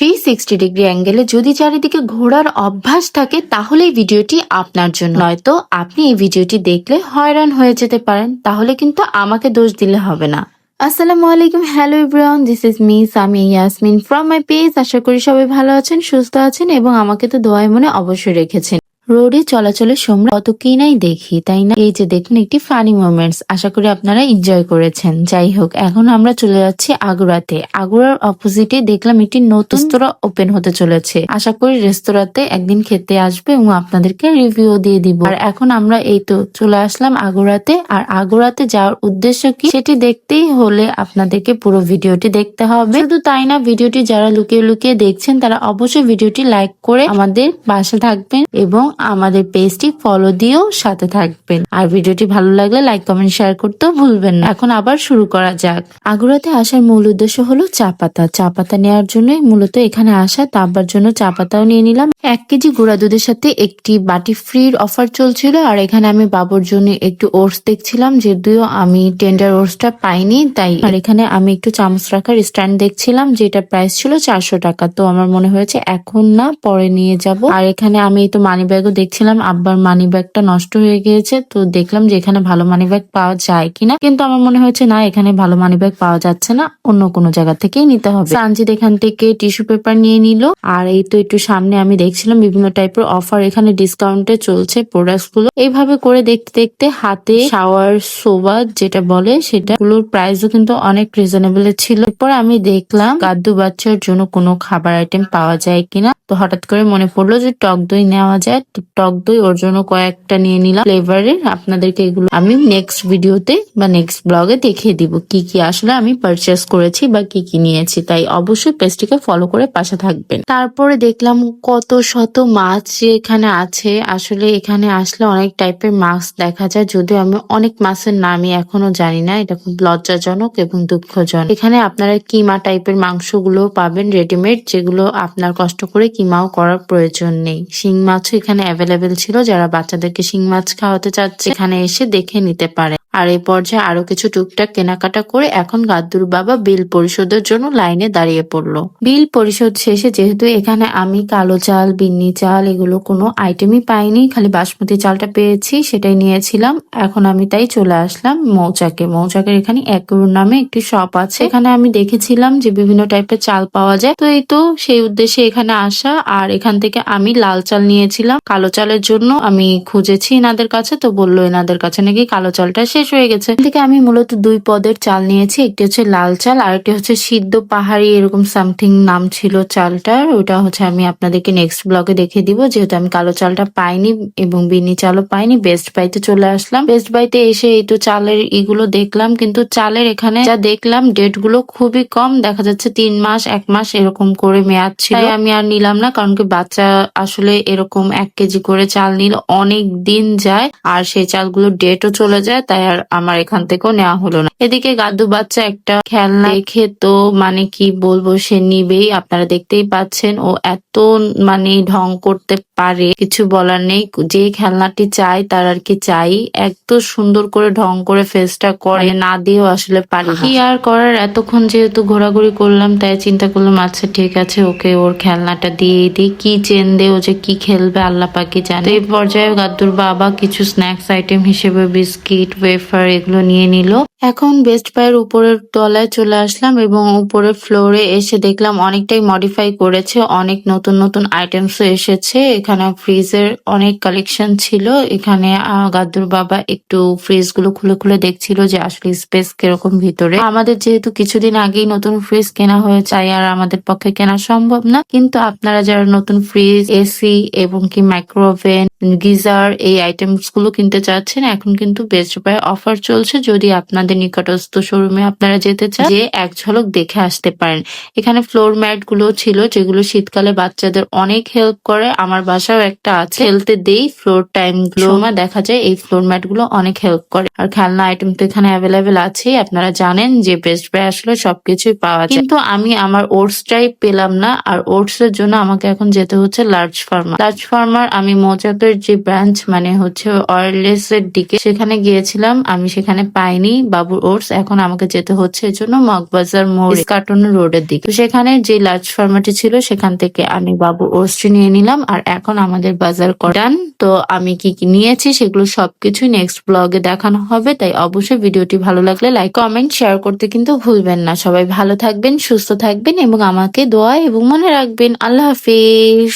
Three sixty degree অ্যাঙ্গেলে যদি চারিদিকে ঘোরার অভ্যাস থাকে তাহলে এই ভিডিওটি আপনার জন্য। নয়তো আপনি এই ভিডিওটি দেখলে হয়রান হয়ে যেতে পারেন, তাহলে কিন্তু আমাকে দোষ দিলে হবে না। আসসালামু আলাইকুম, hello everyone this is me Sami Yasmin from my page আশা করি সবাই ভালো আছেন, সুস্থ আছেন এবং আমাকে তো দোয়ায় মনে অবশ্যই রেখেছেন। রোডে চলাচলের সময় কত কি নাই দেখি, তাই না? এই যে দেখুন একটি ফানি মোমেন্টস আশা করি আপনারা এনজয় করেছেন। যাই হোক, এখন আমরা চলে যাচ্ছি আগুরাতে। আগুরার অপোজিটে দেখলাম একটি নতুন রেস্তোরাঁ ওপেন হতে চলেছে। আশা করি রেস্তোরাঁতে একদিন খেতে আসবে এবং আপনাদেরকে রিভিউ দিয়ে দিব। আর এখন আমরা এই তো চলে আসলাম আগুরাতে। আর আগুরাতে যাওয়ার উদ্দেশ্য কি? সেটি দেখতেই হলে আপনাদেরকে পুরো ভিডিওটি দেখতে হবে। শুধু তাই না, ভিডিওটি যারা লুকিয়ে লুকিয়ে দেখছেন, তারা অবশ্যই ভিডিওটি লাইক করে আমাদের পাশে থাকবেন এবং আমাদের পেজটি ফলো দিয়েও সাথে থাকবেন। আর ভিডিওটি ভালো লাগলে লাইক কমেন্ট শেয়ার করতেও ভুলবেন না। এখন আবার শুরু করা যাক। আগুরাতে আসার মূল উদ্দেশ্য হলো চা পাতা। চা পাতা নেওয়ার জন্যই মূলত এখানে আসা তারপর জন্য চা পাতাও নিয়ে নিলাম। এক কেজি গুঁড়া দুধের সাথে একটি বাটি ফ্রির অফার চলছিল, আর এখানে আমি বাবুর জন্য একটু ওটস দেখছিলাম, যদিও আমি টেন্ডার ওটসটা পাইনি, তাই আর এখানে আমি একটু চামচ রাখার স্ট্যান্ড দেখছিলাম, যেটা প্রাইস ছিল চারশো টাকা। তো আমার মনে হয়েছে এখন না, পরে নিয়ে যাব। আর এখানে আমি তো মানি ব্যাগও দেখছিলাম আব্বার মানি ব্যাগটা নষ্ট হয়ে গিয়েছে, তো দেখলাম যে এখানে ভালো মানি ব্যাগ পাওয়া যায় কিনা। কিন্তু আমার মনে হয়েছে না, এখানে ভালো মানি ব্যাগ পাওয়া যাচ্ছে না, অন্য কোনো জায়গা থেকেই নিতে হবে। সানজিদ এখান থেকে টিস্যু পেপার নিয়ে নিল, আর এই তো একটু সামনে আমি দেখছিলাম বিভিন্ন টাইপের অফার এখানে ডিসকাউন্টে চলছে প্রোডাক্টসগুলো। এইভাবে করে দেখতে দেখতে হাতে শাওয়ার সোবা যেটা বলে সেটা গুলোর প্রাইসও কিন্তু অনেক রিজনেবল ছিল। এরপর আমি দেখলাম গাদ্দু বাচ্চার জন্য কোনো খাবার আইটেম পাওয়া যায় কিনা। তো হঠাৎ করে মনে পড়ল যে টক দই নেওয়া যায় টক দই, ওর জন্য কয়েকটা নিয়ে নিলাম ফ্লেভারের আপনাদেরকে এগুলো আমি নেক্সট ভিডিওতে বা নেক্সট ব্লগে দেখিয়ে দিব কি কি আসলে আমি পারচেস করেছি বা কি কি নিয়েছি। তাই অবশ্যই পেজটিকে ফলো করে পাশে থাকবেন। তারপরে দেখলাম কত শত মাছ এখানে আছে। আসলে এখানে আসলে অনেক টাইপের মাছ দেখা যায়, যদিও আমি অনেক মাছের নামই এখনও জানি না। এটা খুব লজ্জাজনক এবং দুঃখজনক। এখানে আপনারা কিমা টাইপের মাংসগুলো পাবেন রেডিমেড যেগুলো আপনার কষ্ট করে কিমাও করার প্রয়োজন নেই। শিং মাছও এখানে অ্যাভেলেবেল ছিল যারা বাচ্চাদেরকে শিং মাছ খাওয়াতে চাচ্ছে এখানে এসে দেখে নিতে পারে। আর এই পর্যায়ে আরও কিছু টুকটাক কেনাকাটা করে এখন গাদ্দুর বাবা বিল পরিশোধের জন্য লাইনে দাঁড়িয়ে পড়ল। বিল পরিশোধ শেষে যেহেতু এখানে আমি কালো চাল, বিন্নি চাল এগুলো কোনো আইটেমই পাইনি, খালি বাসমতি চালটা পেয়েছি, সেটাই নিয়েছিলাম। এখন আমি তাই চলে আসলাম মৌচাকে। মৌচাকের এখানে একুর নামে একটি শপ আছে। এখানে আমি দেখেছিলাম যে বিভিন্ন টাইপের চাল পাওয়া যায়। তো এই তো সেই উদ্দেশ্যে এখানে আসা। আর এখান থেকে আমি লাল চাল নিয়েছিলাম। কালো চালের জন্য আমি খুঁজেছি এনাদের কাছে। তো বলল, এনাদের কাছে নাকি কালো চালটা শেষ হয়ে গেছে। থেকে আমি মূলত দুই পদের চাল নিয়েছি। একটি হচ্ছে লাল চাল, আর একটি হচ্ছে সিদ্ধ পাহাড়ি এরকম সামথিং নাম ছিল চালটার। ওটা হচ্ছে আমি আপনাদেরকে নেক্সট ব্লগে দেখিয়ে দিব। যেহেতু আমি কালো চালটা পাইনি এবং বিনি চালও পাইনি বেস্ট বাইতে চলে আসলাম। বেস্ট বাইতে এসে এই তো চালের ইগুলো দেখলাম। কিন্তু চালের এখানে যা দেখলাম ডেটগুলো খুবই কম। দেখা যাচ্ছে তিন মাস, এক মাস এরকম করে মেয়াদ ছিল। আমি আর নিলাম না, কারণ কি বাচ্চা আসলে এরকম এক কেজি করে চাল নিলে অনেক দিন যায়, আর সেই চালগুলো ডেটও চলে যায়। তাই আর আমার এখান থেকেও নেওয়া হলো না। এদিকে গাদু বাচ্চা একটা খেলনা দেখে তো মানে কি বলব, সে নিবেই। আপনারা দেখতেই পাচ্ছেন, ও এত মানে ঢং করতে পারে, কিছু বলার নেই। যে খেলনাটি চাই তার আর কি চাই। এত সুন্দর করে ঢং করে ফেসটা করে, না দিয়েও আসলে পারি। কি আর করার? এতক্ষণ যেহেতু ঘোরাঘুরি করলাম, তাই চিন্তা করলাম আচ্ছা ঠিক আছে, ওকে ওর খেলনাটা দিয়ে দিই। কি চেন দে ও যে কি খেলবে, আল্লাহ পাকি জানে। এই পর্যায়ে গাদ্দুর বাবা কিছু স্ন্যাক্স আইটেম হিসেবে বিস্কিট ওয়েফার এগুলো নিয়ে নিল। এখন বেস্ট বাইয়ের উপরের তলায় চলে আসলাম এবং উপরের ফ্লোরে এসে দেখলাম অনেকটাই মডিফাই করেছে অনেক নতুন নতুন আইটেমসও এসেছে। এখানে ফ্রিজের অনেক কালেকশন ছিল। এখানে আহ, গাদ্দুর বাবা একটু ফ্রিজগুলো খুলে খুলে দেখছিল যে আসলে স্পেস কীরকম ভিতরে। আমাদের যেহেতু কিছুদিন আগেই নতুন ফ্রিজ কেনা হয়েছে আর আমাদের পক্ষে কেনা সম্ভব না। কিন্তু আপনারা যারা নতুন ফ্রিজ এসি এবং কি মাইক্রোওভেন গিজার এই আইটেমসগুলো কিনতে চাচ্ছেন এখন কিন্তু বেস্ট বাই অফার চলছে। যদি আপনাদের নিকটস্থ শোরুমে আপনারা যেতে চান যে এক ঝলক দেখে আসতে পারেন। এখানে ফ্লোর ম্যাটগুলো ছিল যেগুলো শীতকালে বাচ্চাদের অনেক হেল্প করে। আমার বাসাও একটা আছে। খেলতে দেই ফ্লোর টাইমগুলো। দেখা যায় এই ফ্লোর ম্যাটগুলো অনেক হেল্প করে। আর খেলনা আইটেম তো এখানে অ্যাভেলেবেল আছে আপনারা জানেন যে বেস্ট বাই আসলে সবকিছুই পাওয়া যায়। কিন্তু আমি আমার ওটস ওটসটাই পেলাম না। আর ওটস এর জন্য আমাকে এখন যেতে হচ্ছে লার্জ ফার্মার লার্জ ফার্মার আমি মোজাকের যে ব্রাঞ্চ মানে হচ্ছে ওয়ারলেস এর দিকে সেখানে গিয়েছিলাম। আমি সেখানে পাইনি বা বাবুর ওটস এখন আমাকে যেতে হচ্ছে এর জন্য মগবাজার মোড় কার্টুন রোডের দিকে। তো সেখানে যে লার্জ ফার্মাটি ছিল সেখান থেকে আমি বাবু ওটসটি নিয়ে নিলাম আর এখন আমাদের বাজার কটান তো আমি কি কি নিয়েছি সেগুলো সবকিছু নেক্সট ব্লগে দেখানো হবে তাই অবশ্যই ভিডিওটি ভালো লাগলে লাইক কমেন্ট শেয়ার করতে কিন্তু ভুলবেন না। সবাই ভালো থাকবেন সুস্থ থাকবেন এবং আমাকে দোয়া এবং মনে রাখবেন। আল্লাহ হাফিজ।